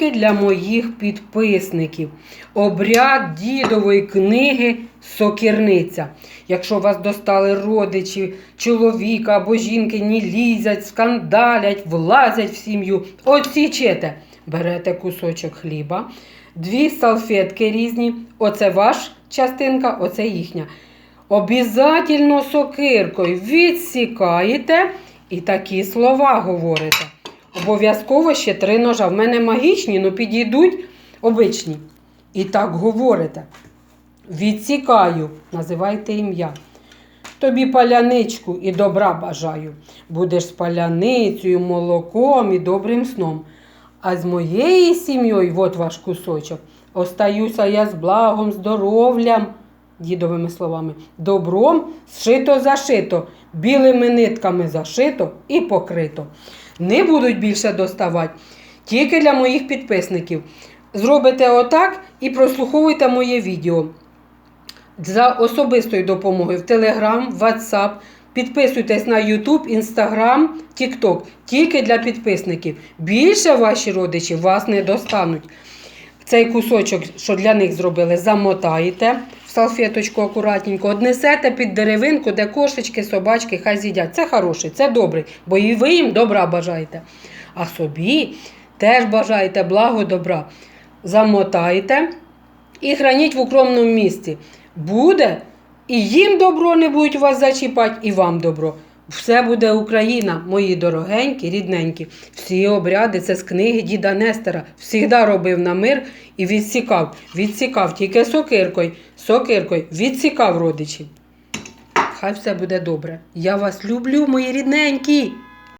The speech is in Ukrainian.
Для моїх підписників. Обряд дідової книги Сокірниця. Якщо вас достали родичі, чоловіка або жінки не лізять, скандалять, влазять в сім'ю, отсічете. Берете кусочок хліба, дві салфетки різні. Оце ваш частинка, оце їхня. Обязательно сокиркою відсікаєте і такі слова говорите. Обов'язково ще три ножа. В мене магічні, але підійдуть обичні. І так говорите. Відсікаю, називайте ім'я. Тобі паляничку і добра бажаю. Будеш з паляницею, молоком і добрим сном. А з моєю сім'єю, от ваш кусочок, остаюся я з благом, здоров'ям, дідовими словами, добром зшито зашито, білими нитками зашито і покрито. Не будуть більше доставати. Тільки для моїх підписників. Зробите отак і прослуховуйте моє відео. За особистою допомогою в Telegram, WhatsApp. Підписуйтесь на YouTube, Instagram, TikTok. Тільки для підписників. Більше ваші родичі вас не достануть. Цей кусочок, що для них зробили, замотаєте салфеточку акуратненько, однесете під деревинку, де кошечки, собачки, хай з'їдять. Це хороший, це добрий, бо і ви їм добра бажаєте. А собі теж бажаєте благо добра. Замотайте і храніть в укромному місці. Буде, і їм добро не будуть вас зачіпати, і вам добро. Все буде Україна, мої дорогенькі, рідненькі. Всі обряди це з книги діда Нестера. Всігда робив на мир і відсікав. Відсікав тільки сокиркою, сокиркою, відсікав родичів. Хай все буде добре. Я вас люблю, мої рідненькі.